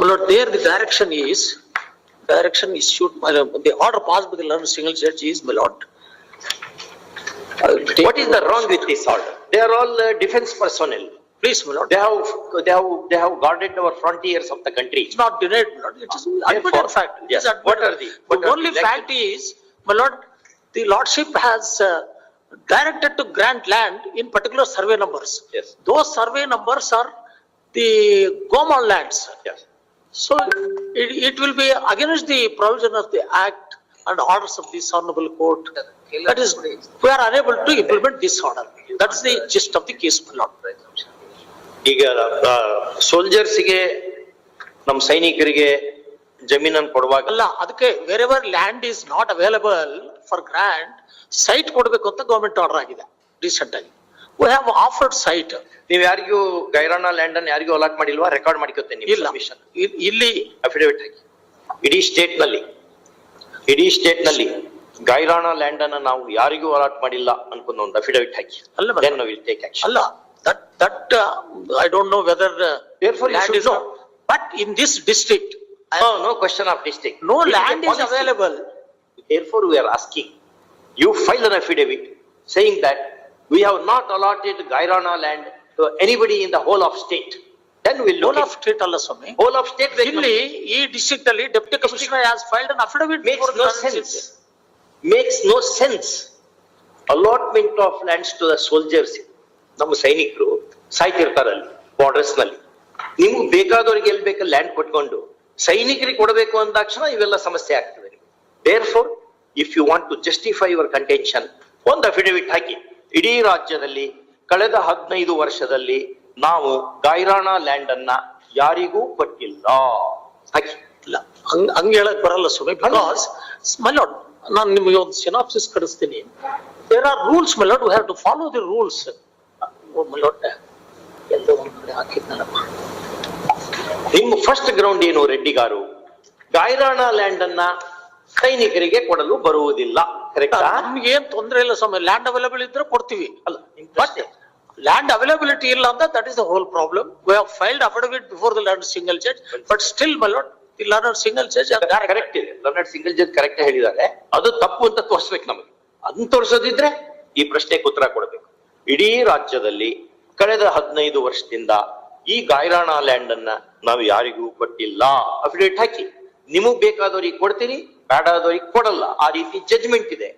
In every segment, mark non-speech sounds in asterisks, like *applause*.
My lord, there the direction is, direction issued, by the the order passed by the learned single judge is, my lord. I will take- What is the wrong with this order? They are all uh, defense personnel. Please, my lord, They have, they have, they have guarded our frontiers of the country. it's not denied, my lord, it is admitted fact. It is yes, what are the- what The are only the fact is, my lord, the lordship has uh, directed to grant land in particular survey numbers. Yes. Those survey numbers are the Goma lands. Yes. So it, it will be against the provision of the act and orders of this honorable court. That is, we are unable to implement this order. That's the gist of the case, my lord. ಈಗ ಸೋಲ್ಜರ್ಸ್ಗೆ ನಮ್ಮ ಸೈನಿಕರಿಗೆ ಜಮೀನನ್ನು ಕೊಡುವಾಗ ಅಲ್ಲ ಅದಕ್ಕೆ wherever land is not available for grand site ಕೊಡಬೇಕು ಅಂತ government order ಆಗಿದೆ ರೀಸೆಂಟ್ ಆಗಿ ವಿ ಹ್ಯಾವ್ ಆಫರ್ಡ್ ಸೈಟ್ ನೀವು ಯಾರಿಗೂ ಗೈರಾಣ ಲ್ಯಾಂಡ್ ಅನ್ನು ಯಾರಿಗೂ ಅಲಾಟ್ ಮಾಡಿಲ್ವಾ? ರೆಕಾರ್ಡ್ ಮಾಡ್ಕೋತೇನೆ ಇಲ್ಲ. ಇಲ್ಲಿ ಅಫಿಡವಿಟ್ ಹಾಕಿ. ಇಡೀ ಸ್ಟೇಟ್ನಲ್ಲಿ ಇಡೀ ಸ್ಟೇಟ್ನಲ್ಲಿ ಗೈರಾಣ ಲ್ಯಾಂಡ್ ಅನ್ನ ನಾವು ಯಾರಿಗೂ ಅಲಾಟ್ ಮಾಡಿಲ್ಲ ಅನ್ಕೊಂಡ್ ಒಂದು ಅಫಿಡವಿಟ್ ಹಾಕಿ. ಅಲ್ಲ ಅಲ್ಲ. That that I don't know whether. But in this district no question of district. No land is. Available Therefore, we are asking, you file an affidavit saying that we have not allotted Gairana land to anybody in the whole of state. Then we'll look of at state ಅಲ್ಲ ಸ್ವಾಮಿ whole of state. ಇಲ್ಲಿ ಈ district ಅಲ್ಲಿ deputy commissioner has filed an affidavit Makes no sense. Makes no sense. Allotment of lands to the soldiers. ನಮ್ಮ ಸೈನಿಕರು ಸಾಯ್ತಿರ್ತಾರಲ್ಲಿ ಬಾರ್ಡರ್ಸ್ನಲ್ಲಿ ನಿಮ್ಗೆ ಬೇಕಾದವ್ರಿಗೆ ಎಲ್ಲಿ ಬೇಕು ಲ್ಯಾಂಡ್ ಕೊಟ್ಕೊಂಡು ಸೈನಿಕರಿಗೆ ಕೊಡಬೇಕು ಅಂದಾಕ್ಷಣ ಇವೆಲ್ಲ ಸಮಸ್ಯೆ ಆಗ್ತದೆ there for if you want to justify your contention ಒಂದು ಅಫಿಡವಿಟ್ ಹಾಕಿ ಇಡೀ ರಾಜ್ಯದಲ್ಲಿ ಕಳೆದ ಹದಿನೈದು ವರ್ಷದಲ್ಲಿ ನಾವು ಗೈರಾಣ ಲ್ಯಾಂಡ್ ಅನ್ನ ಯಾರಿಗೂ ಕೊಟ್ಟಿಲ್ಲ. ಇಲ್ಲ. ಹಂಗ್ ಹಂಗ್ ಹೇಳಕ್ ಬರಲ್ಲ ಸ್ವಾಮಿ. ಬಿಕಾಸ್ ಮೈಲಾಡ್ ನಾನು ನಿಮಗೆ ಒಂದು ಸಿನಾಪ್ಸಿಸ್ ಕಳಿಸ್ತೀನಿ. There are rules my lord we have to follow the rules my lord ಎಲ್ಲೋ ಕಡೆ ಹಾಕಿದ್ನಲ್ಲಪ್ಪ. ನಿಮ್ಮ ಫಸ್ಟ್ ಗ್ರೌಂಡ್ ಏನು, ರೆಡ್ಡಿಗಾರು? ಗಾಯರಾಣ ಲ್ಯಾಂಡ್ ಅನ್ನ ಸೈನಿಕರಿಗೆ ಕೊಡಲು ಬರುವುದಿಲ್ಲ ನಮ್ಗೆ ಏನ್ ತೊಂದರೆ ಇಲ್ಲ ಸ್ವಾಮಿ ಲ್ಯಾಂಡ್ ಅವೈಲೇಬಲ್ ಇದ್ರೆ ಕೊಡ್ತೀವಿ. ಅಲ್ಲ ಬಟ್ ಲ್ಯಾಂಡ್ ಅವೈಲಬಿಲಿಟಿ ಇಲ್ಲ ಅಂತ that is the whole problem we have filed affidavit before the land single judge but still my lord the learner single judge correct ಇದೆ. ಲೋನ್ ಸಿಂಗಲ್ ಜಡ್ ಕರೆಕ್ಟ್ ಹೇಳಿದ್ದಾರೆ. ಅದು ತಪ್ಪು ಅಂತ ತೋರಿಸ್ಬೇಕು ನಮಗೆ. ಅದನ್ನ ತೋರಿಸೋದಿದ್ರೆ ಈ ಪ್ರಶ್ನೆಗೆ ಉತ್ತರ ಕೊಡಬೇಕು. ಇಡೀ ರಾಜ್ಯದಲ್ಲಿ ಕಳೆದ ಹದಿನೈದು ವರ್ಷದಿಂದ ಈ ಗಾಯರಾಣ ಲ್ಯಾಂಡ್ ಅನ್ನ ನಾವು ಯಾರಿಗೂ ಕೊಟ್ಟಿಲ್ಲ. ಅಫಿಡೇಟ್ ಹಾಕಿ. ನಿಮಗ್ ಬೇಕಾದವ್ರಿಗೆ ಕೊಡ್ತೀರಿ ಬೇಡಾದವ್ರಿಗೆ ಕೊಡಲ್ಲ ಆ ರೀತಿ ಜಜ್ಮೆಂಟ್ ಇದೆ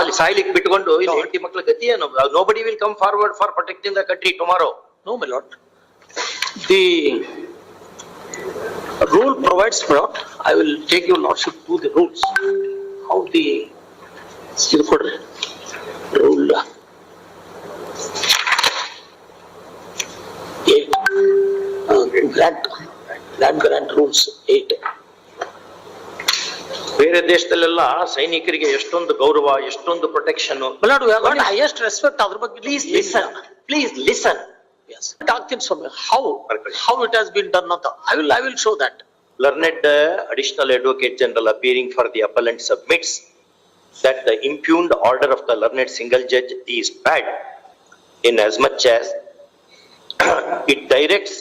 ಅಲ್ಲಿ ಸಾಯ್ಲಿಕ್ಕೆ ಬಿಟ್ಕೊಂಡು ಇಲ್ಲಿ ಹೆಂಡತಿ ಮಕ್ಳ ಗತಿ ಏನು nobody will come forward for protecting the country tomorrow No, my lord. The rule provides, my lord, I will take your lordship to the rules. How the, ಇದು ಕೊಡ್ರಿ, rule. Eight, uh, grant, land grant rules, eight. ಬೇರೆ ದೇಶದಲ್ಲೆಲ್ಲ ಸೈನಿಕರಿಗೆ ಎಷ್ಟೊಂದು ಗೌರವ ಎಷ್ಟೊಂದು protection My lord, we have got highest respect, ಅದ್ರ ಬಗ್ಗೆ please listen please listen Yes, ಆಗ್ತೀನಿ ಸ್ವಾಮಿ, how, how it has been done ಅಂತ, I will, I will show that. learned uh, additional advocate general appearing for the appellant submits that the impugned order of the learned single judge is bad in as much as it directs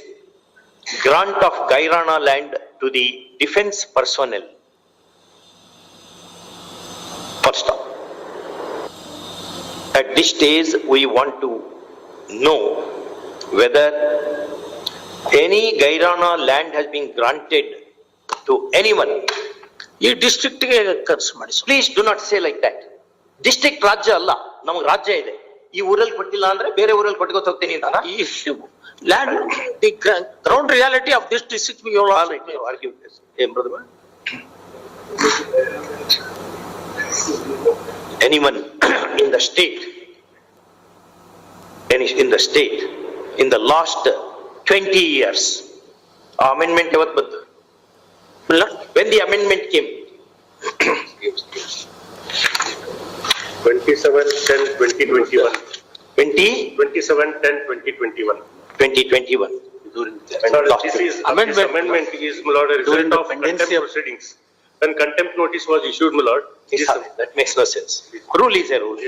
grant of Gairana land to the defense off, at this stage, we want to know whether any Gairana land has been granted to anyone. ಈ district ಗೆ ಖರ್ಚು ಮಾಡಿ. Please do not say like that. District ರಾಜ್ಯ ಅಲ್ಲ, ನಮಗೆ ರಾಜ್ಯ ಇದೆ. ಈ ಊರಲ್ಲಿ ಕೊಟ್ಟಿಲ್ಲ ಅಂದ್ರೆ ಬೇರೆ ಊರಲ್ಲಿ ಕೊಟ್ಕೋತ ಹೋಗ್ತೀನಿ ಅಂತ issue, land, the gra- ground reality of this anyone *clears throat* in the state, any in the state, in the last 20 years, amendment yavat. When the amendment came, *clears throat* 27 10 2021 20 27 10 2021 2021 during the Sorry, this is amendment. amendment is my lord, During result the of contempt of- proceedings. When contempt notice was issued, my lord, Yes, sir. That makes no sense. Rule is a rule.